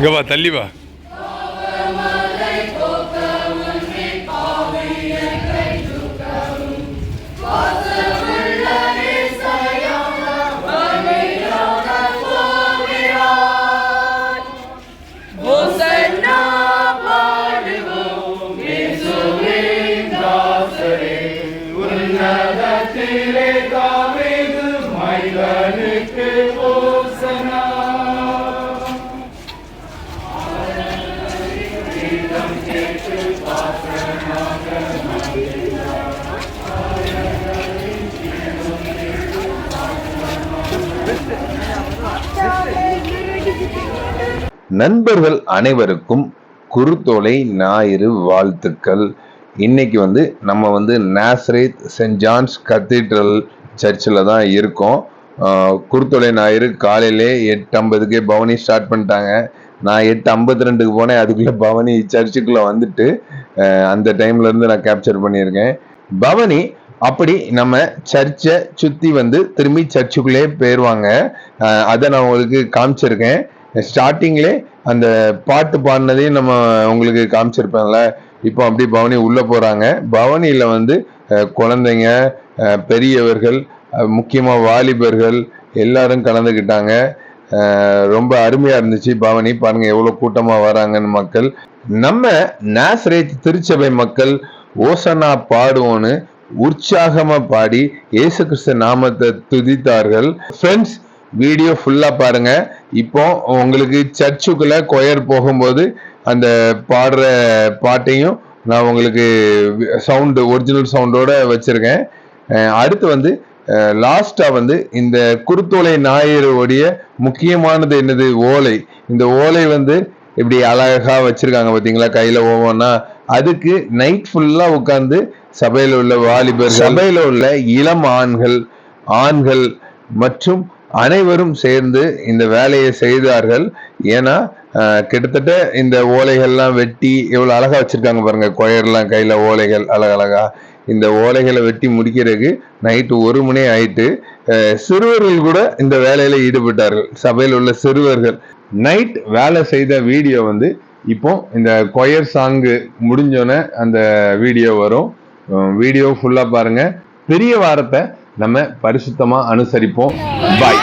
இங்கே வா தள்ளி வா. நண்பர்கள் அனைவருக்கும் குருத்தோலை ஞாயிறு வாழ்த்துக்கள். இன்னைக்கு வந்து நம்ம வந்து நேசரேத் சென்ட் ஜான்ஸ் கத்தீட்ரல் சர்ச்சில் தான் இருக்கோம். ஆஹ் குருத்தோலை ஞாயிறு காலையிலே எட்டு ஐம்பதுக்கே பவனி ஸ்டார்ட் பண்ணிட்டாங்க. நான் எட்டு ஐம்பத்தி ரெண்டுக்கு போனேன். அதுக்குள்ளே பவனி சர்ச்சுக்குள்ளே வந்துட்டு அந்த டைம்லேருந்து நான் கேப்சர் பண்ணியிருக்கேன். பவனி அப்படி நம்ம சர்ச்சை சுற்றி வந்து திரும்பி சர்ச்சுக்குள்ளே போயிடுவாங்க அதை நான் உங்களுக்கு காமிச்சிருக்கேன். ஸ்டார்டிங்லே அந்த பாட்டு பாடினதையும் நம்ம உங்களுக்கு காமிச்சிருப்பேன்ல. இப்போ அப்படி பவனி உள்ளே போகிறாங்க பவனியில் வந்து குழந்தைங்க பெரியவர்கள் முக்கியமாக வாலிபர்கள் எல்லாரும் கலந்துக்கிட்டாங்க ரொம்ப அருமையா இருந்துச்சு. பவனி பாருங்க எவ்வளவு கூட்டமா வராங்கன்னு மக்கள். நம்ம நாசரேத் திருச்சபை மக்கள் ஓசனா பாடுவோன்னு உற்சாகமா பாடி இயேசு கிறிஸ்த நாமத்தை துதித்தார்கள். ஃப்ரெண்ட்ஸ் வீடியோ ஃபுல்லா பாருங்க. இப்போ உங்களுக்கு சர்ச்சுக்குள்ள கொயர் போகும்போது அந்த பாடுற பாட்டையும் நான் உங்களுக்கு சவுண்டு ஒரிஜினல் சவுண்டோட வச்சிருக்கேன். அடுத்து வந்து லாஸ்டா வந்து இந்த குருத்தோலை ஞாயிறுடைய முக்கியமானது என்னது? ஓலை. இந்த ஓலை வந்து இப்படி அழகா வச்சிருக்காங்க பாத்தீங்களா? கையில ஒவ்வொன்னா அதுக்கு நைட் ஃபுல்லா உட்கார்ந்து சபையில உள்ள வாலிபர் சபையில உள்ள இளம் ஆண்கள் ஆண்கள் மற்றும் அனைவரும் சேர்ந்து இந்த வேலையை செய்தார்கள். ஏன்னா கிட்டத்தட்ட இந்த ஓலைகள்லாம் வெட்டி எவ்வளவு அழகா வச்சிருக்காங்க பாருங்க. கொயர்லாம் கையில ஓலைகள் அழகழகா. இந்த ஓலைகளை வெட்டி முடிக்கிறதுக்கு நைட்டு ஒரு மணி ஆயிட்டு சிறுவர்கள் கூட இந்த வேலையில ஈடுபட்டார்கள். சபையில் உள்ள சிறுவர்கள். நைட் வேலை செய்த வீடியோ வந்து இப்போ இந்த கொயர் சாங்கு முடிஞ்சோன்னே அந்த வீடியோ வரும். வீடியோ ஃபுல்லாக பாருங்க. பெரிய வாரத்தை நம்ம பரிசுத்தமாக அனுசரிப்போம். பாய்